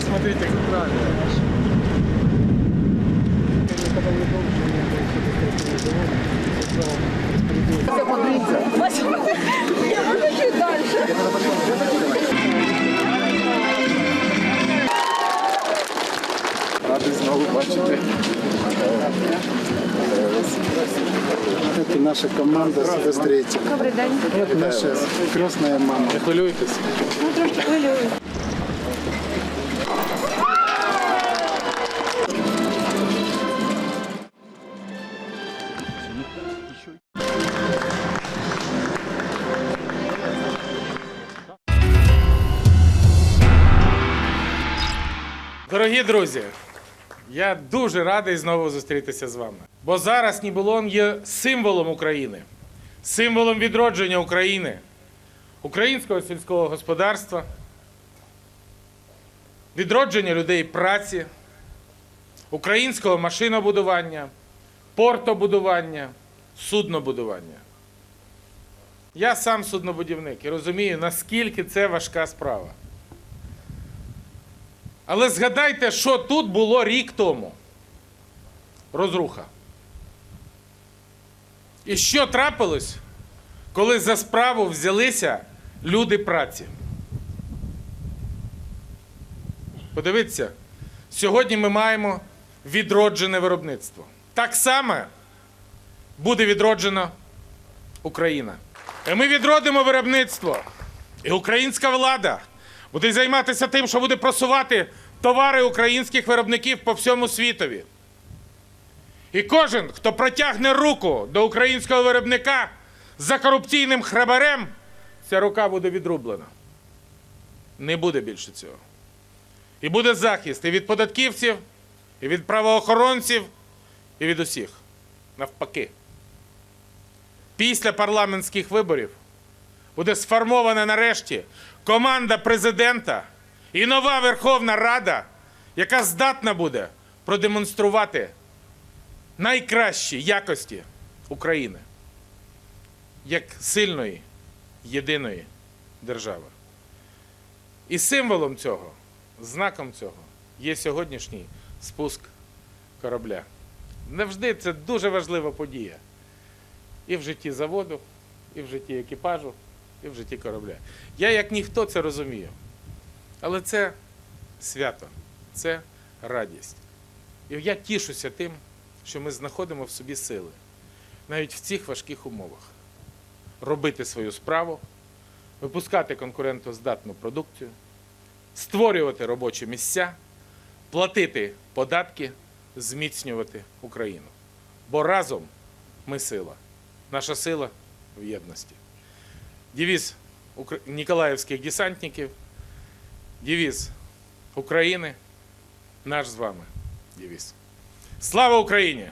Смотрите, как правильно. Я буду чуть дальше. Радий знову бачити. Это наша команда сестриця. Добрий день. Наша крестная мама. Не хвилюйтесь. Ну трошки хвилюю. Дорогі друзі, я дуже радий знову зустрітися з вами. Бо зараз Нібулон є символом України, символом відродження України, українського сільського господарства, відродження людей праці, українського машинобудування, портобудування, суднобудування. Я сам суднобудівник і розумію, наскільки це важка справа. Але згадайте, що тут було рік тому. Розруха. І що трапилось, коли за справу взялися люди праці? Подивіться, сьогодні ми маємо відроджене виробництво. Так само буде відроджена Україна. І ми відродимо виробництво. І українська влада буде займатися тим, що буде просувати товари українських виробників по всьому світові. І кожен, хто протягне руку до українського виробника за корупційним храбарем, ця рука буде відрублена. Не буде більше цього. І буде захист і від податківців, і від правоохоронців, і від усіх. Навпаки. Після парламентських виборів буде сформована нарешті команда президента і нова Верховна Рада, яка здатна буде продемонструвати найкращі якості України як сильної, єдиної держави. І символом цього, знаком цього є сьогоднішній спуск корабля. Завжди це дуже важлива подія і в житті заводу, і в житті екіпажу, і в житті корабля. Я як ніхто це розумію. Але це свято, це радість. І я тішуся тим, що ми знаходимо в собі сили, навіть в цих важких умовах, робити свою справу, випускати конкурентоздатну продукцію, створювати робочі місця, платити податки, зміцнювати Україну. Бо разом ми сила. Наша сила в єдності. Укра- Ніколаївських десантників, дівіз України, наш з вами девіз. Слава Україні!